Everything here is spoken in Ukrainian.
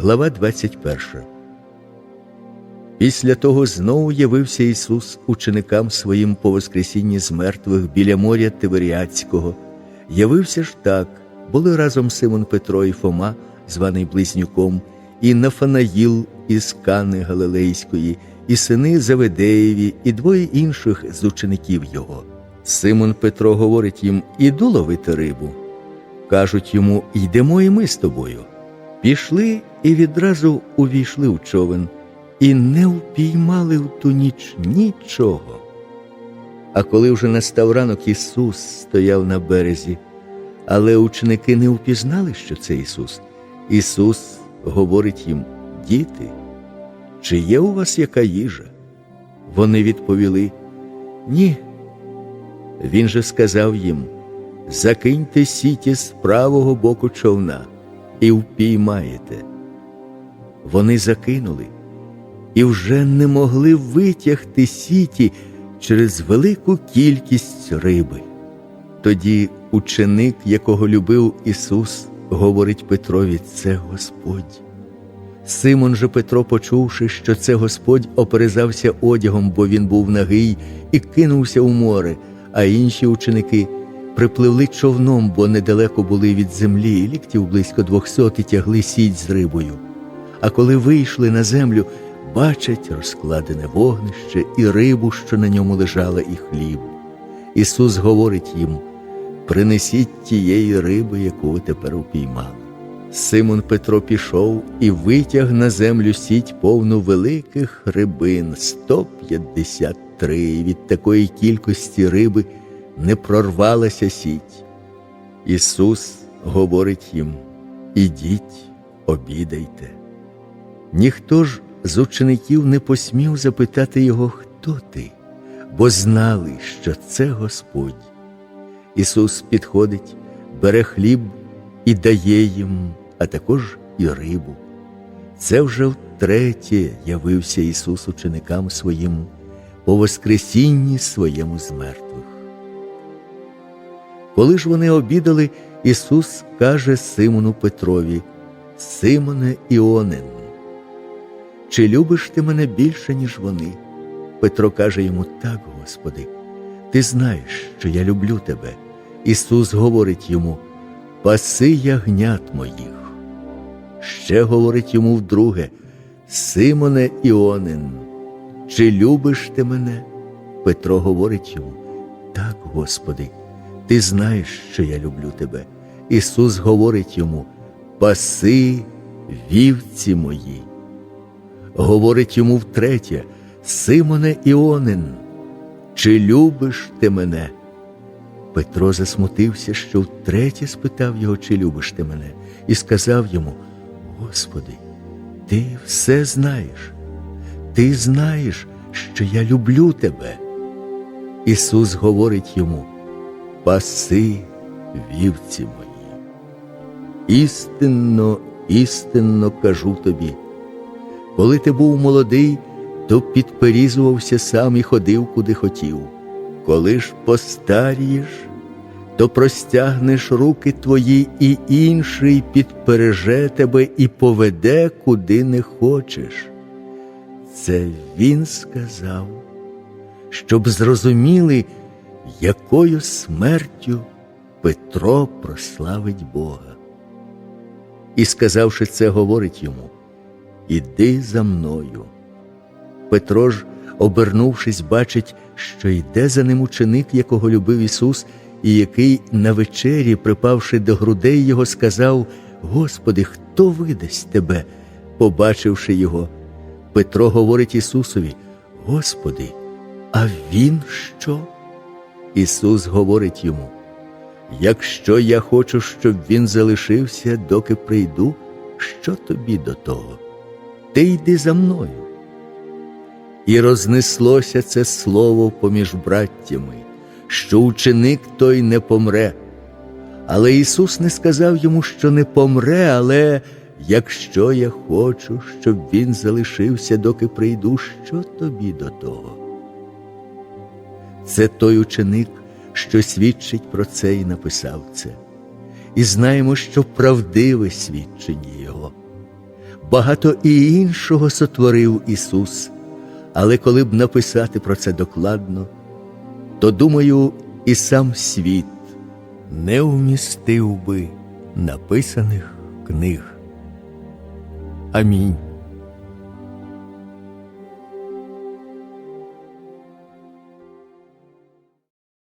глава 21. Після того знову явився Ісус ученикам своїм по Воскресінні з мертвих біля моря Тиверіатського. Явився ж так, були разом Симон Петро і Фома, званий Близнюком, і Нафанаїл із Кани Галилейської, і сини Заведеєві, і двоє інших з учеників його. Симон Петро говорить їм: Іду ловити рибу. Кажуть йому, йдемо і ми з тобою. Пішли і відразу увійшли в човен, і не впіймали в ту ніч нічого. А коли вже настав ранок, Ісус стояв на березі, але ученики не впізнали, що це Ісус. Ісус говорить їм: Діти, чи є у вас яка їжа? Вони відповіли: Ні. Він же сказав їм: Закиньте сіті з правого боку човна і впіймаєте. Вони закинули і вже не могли витягти сіті через велику кількість риби. Тоді ученик, якого любив Ісус, говорить Петрові, це Господь. Симон же Петро, почувши, що це Господь, оперезався одягом, бо він був нагий, і кинувся у море, а інші ученики припливли човном, бо недалеко були від землі, ліктів близько двохсот і тягли сіть з рибою. А коли вийшли на землю, бачать розкладене вогнище і рибу, що на ньому лежала, і хліб. Ісус говорить їм: принесіть тієї риби, яку ви тепер упіймали. Симон Петро пішов і витяг на землю сіть повну великих рибин 153, і від такої кількості риби не прорвалася сіть. Ісус говорить їм: Ідіть, обідайте. Ніхто ж з учеників не посмів запитати його, хто ти, бо знали, що це Господь. Ісус підходить, бере хліб і дає їм, а також і рибу. Це вже втретє явився Ісус ученикам своїм по Воскресінні своєму з мертвих. Коли ж вони обідали, Ісус каже Симону Петрові, Симоне Іонин, чи любиш ти мене більше, ніж вони? Петро каже йому, так, Господи, ти знаєш, що я люблю тебе. Ісус говорить йому, паси ягнят моїх. Ще говорить йому вдруге, Симоне Іонин, чи любиш ти мене? Петро говорить йому, так, Господи, ти знаєш, що я люблю тебе. Ісус говорить йому, паси вівці мої. Говорить йому втретє, Симоне Іонин, чи любиш ти мене? Петро засмутився, що втретє спитав його, чи любиш ти мене, і сказав йому: Господи, ти все знаєш, ти знаєш, що я люблю тебе. Ісус говорить йому, паси вівці мої. Істинно, істинно кажу тобі, коли ти був молодий, то підперізувався сам і ходив, куди хотів. Коли ж постарієш, то простягнеш руки твої, і інший підпереже тебе і поведе, куди не хочеш. Це він сказав, щоб зрозуміли, якою смертю Петро прославить Бога. І, сказавши це, говорить йому: Іди за мною. Петро ж, обернувшись, бачить, що йде за ним ученик, якого любив Ісус, і який на вечері, припавши до грудей його, сказав: Господи, хто видасть тебе? Побачивши його, Петро говорить Ісусові: Господи, а Він що? Ісус говорить йому: Якщо я хочу, щоб він залишився, доки прийду, що тобі до того? Ти йди за мною. І рознеслося це слово поміж браттями, що ученик той не помре. Але Ісус не сказав йому, що не помре, але якщо я хочу, щоб він залишився, доки прийду, що тобі до того? Це той ученик, що свідчить про це і написав це. І знаємо, що правдиве свідчення Його. Багато і іншого сотворив Ісус, але коли б написати про це докладно, то думаю, і сам світ не вмістив би написаних книг. Амінь.